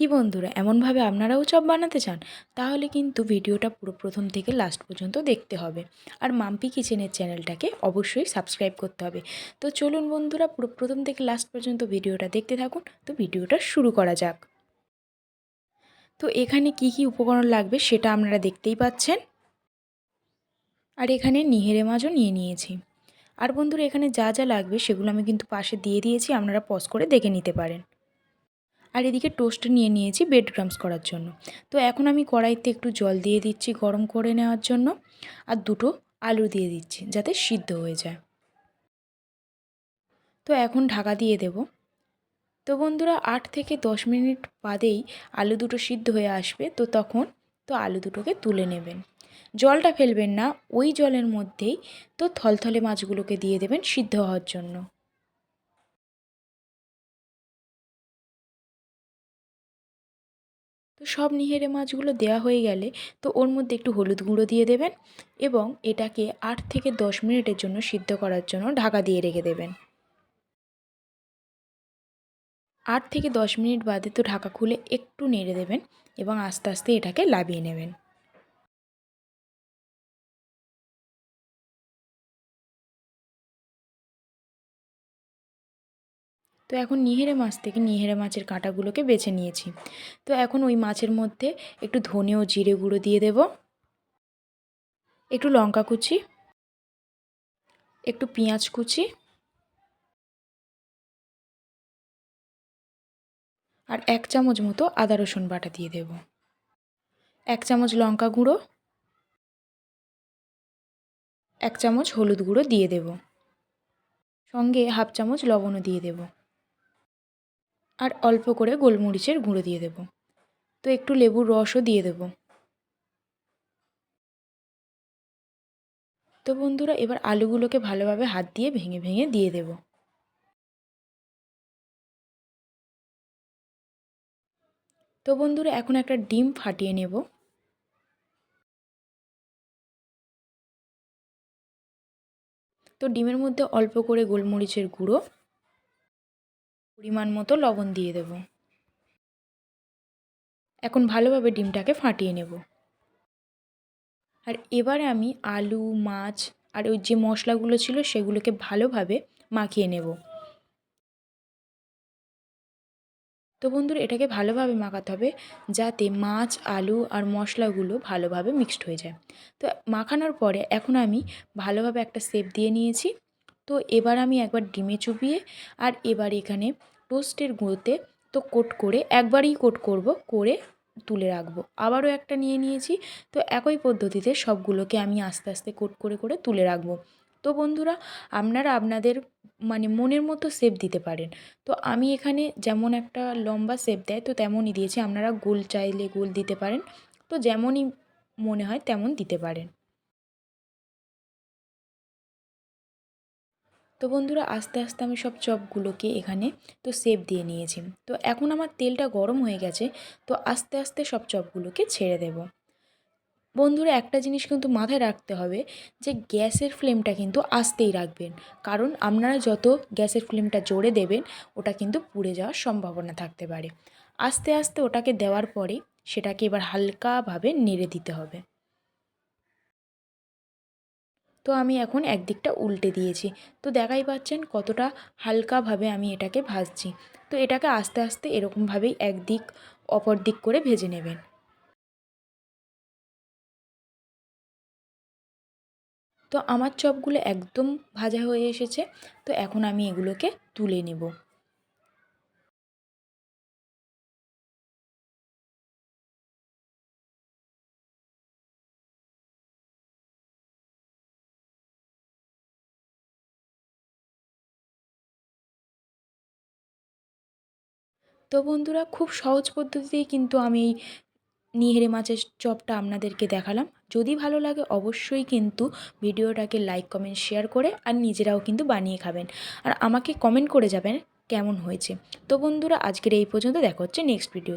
কি বন্ধুরা, এমনভাবে আপনারাও চপ বানাতে চান? তাহলে কিন্তু ভিডিওটা পুরো প্রথম থেকে লাস্ট পর্যন্ত দেখতে হবে। আর মাম্পি কিচেনের চ্যানেলটাকে অবশ্যই সাবস্ক্রাইব করতে হবে। তো চলুন বন্ধুরা, পুরো প্রথম থেকে লাস্ট পর্যন্ত ভিডিওটা দেখতে থাকুন। তো ভিডিওটা শুরু করা যাক। তো এখানে কি কি উপকরণ লাগবে সেটা আপনারা দেখতেই পাচ্ছেন। আর এখানে নিহেরে মাছও নিয়ে নিয়েছি। আর বন্ধুরা, এখানে যা যা লাগবে সেগুলো আমি কিন্তু পাশে দিয়ে দিয়েছি, আপনারা পজ করে দেখে নিতে পারেন। আর এদিকে টোস্ট নিয়ে নিয়েছি বেড ক্রামস করার জন্য। তো এখন আমি কড়াইতে একটু জল দিয়ে দিচ্ছি গরম করে নেওয়ার জন্য আর দুটো আলু দিয়ে দিচ্ছি যাতে সিদ্ধ হয়ে যায়। তো এখন ঢাকা দিয়ে দেব। তো বন্ধুরা আট থেকে দশ মিনিট বাদেই আলু দুটো সিদ্ধ হয়ে আসবে। তো তখন তো আলু দুটোকে তুলে নেবেন। জলটা ফেলবেন না, ওই জলের মধ্যেই তো থলথলে মাছগুলোকে দিয়ে দেবেন সিদ্ধ হওয়ার জন্য। তো সব নিহেরে মাছগুলো দেওয়া হয়ে গেলে তো ওর মধ্যে একটু হলুদ গুঁড়ো দিয়ে দেবেন এবং এটাকে আট থেকে দশ মিনিটের জন্য সিদ্ধ করার জন্য ঢাকা দিয়ে রেখে দেবেন। আট থেকে দশ মিনিট বাদে তো ঢাকা খুলে একটু নেড়ে দেবেন এবং আস্তে আস্তে এটাকে লাবিয়ে নেবেন। তো এখন নিহেরে মাছ থেকে নিহেরে মাছের কাঁটাগুলোকে বেছে নিয়েছি। তো এখন ওই মাছের মধ্যে একটু ধনে ও জিরে গুঁড়ো দিয়ে দেব। একটু লঙ্কা কুচি। একটু পেঁয়াজ কুচি। আর এক চামচ মতো আদা রসুন বাটা দিয়ে দেব। এক চামচ লঙ্কা গুঁড়ো। এক চামচ হলুদ গুঁড়ো দিয়ে দেব। সঙ্গে হাফ চামচ লবণও দিয়ে দেবো। আর অল্প করে গোলমরিচের গুঁড়ো দিয়ে দেব। তো একটু লেবুর রসও দিয়ে দেব। তো বন্ধুরা, এবার আলুগুলোকে ভালোভাবে হাত দিয়ে ভেঙে ভেঙে দিয়ে দেব। তো বন্ধুরা, এখন একটা ডিম ফাটিয়ে নেব। তো ডিমের মধ্যে অল্প করে গোলমরিচের গুঁড়ো পরিমাণ মতো লবণ দিয়ে দেব। এখন ভালোভাবে ডিমটাকে ফাটিয়ে নেব। আর এবারে আমি আলু, মাছ আর ওই যে মশলাগুলো ছিল সেগুলোকে ভালোভাবে মাখিয়ে নেব। তো বন্ধুরা, এটাকে ভালোভাবে মাখাতে হবে যাতে মাছ, আলু আর মশলাগুলো ভালোভাবে মিক্সড হয়ে যায়। তো মাখানোর পরে এখন আমি ভালোভাবে একটা সেপ দিয়ে নিয়েছি। তো এবার আমি একবার ডিমে চুপিয়ে আর এবার এখানে টোস্টের গুঁড়োতে তো কোট করে একবারই কোট করব, করে তুলে রাখব। আবারও একটা নিয়ে নিয়েছি, তো একই পদ্ধতিতে সবগুলোকে আমি আস্তে আস্তে কোট করে করে তুলে রাখব। তো বন্ধুরা, আপনারা আপনাদের মানে মনের মতো শেপ দিতে পারেন। তো আমি এখানে যেমন একটা লম্বা শেপ দেয়, তো তেমনই দিয়েছি। আপনারা গোল চাইলে গোল দিতে পারেন, তো যেমনই মনে হয় তেমন দিতে পারেন। তো বন্ধুরা, আস্তে আস্তে আমি সব চপগুলোকে এখানে তো সেপ দিয়ে নিয়েছি। তো এখন আমার তেলটা গরম হয়ে গেছে, তো আস্তে আস্তে সব চপগুলোকে ছেড়ে দেব। বন্ধুরা, একটা জিনিস কিন্তু মাথায় রাখতে হবে যে গ্যাসের ফ্লেমটা কিন্তু আস্তেই রাখবেন। কারণ আপনারা যত গ্যাসের ফ্লেমটা জোরে দেবেন, ওটা কিন্তু পুড়ে যাওয়ার সম্ভাবনা থাকতে পারে। আস্তে আস্তে ওটাকে দেওয়ার পরে সেটাকে এবার হালকাভাবে নেড়ে দিতে হবে। তো আমি এখন একদিকটা উল্টে দিয়েছি। তো দেখাই পাচ্ছেন কতটা হালকাভাবে আমি এটাকে ভাজছি। তো এটাকে আস্তে আস্তে এরকমভাবেই একদিক অপর দিক করে ভেজে নেবেন। তো আমার চপগুলো একদম ভাজা হয়ে এসেছে। তো এখন আমি এগুলোকে তুলে নেব। তো বন্ধুরা, খুব সহজ পদ্ধতিতেই কিন্তু আমি এই নিহেরে মাছের চপটা আপনাদেরকে দেখালাম। যদি ভালো লাগে অবশ্যই কিন্তু ভিডিওটাকে লাইক, কমেন্ট, শেয়ার করে আর নিজেরাও কিন্তু বানিয়ে খাবেন। আর আমাকে কমেন্ট করে যাবেন কেমন হয়েছে। তো বন্ধুরা, আজকের এই পর্যন্ত দেখা হচ্ছে নেক্সট ভিডিও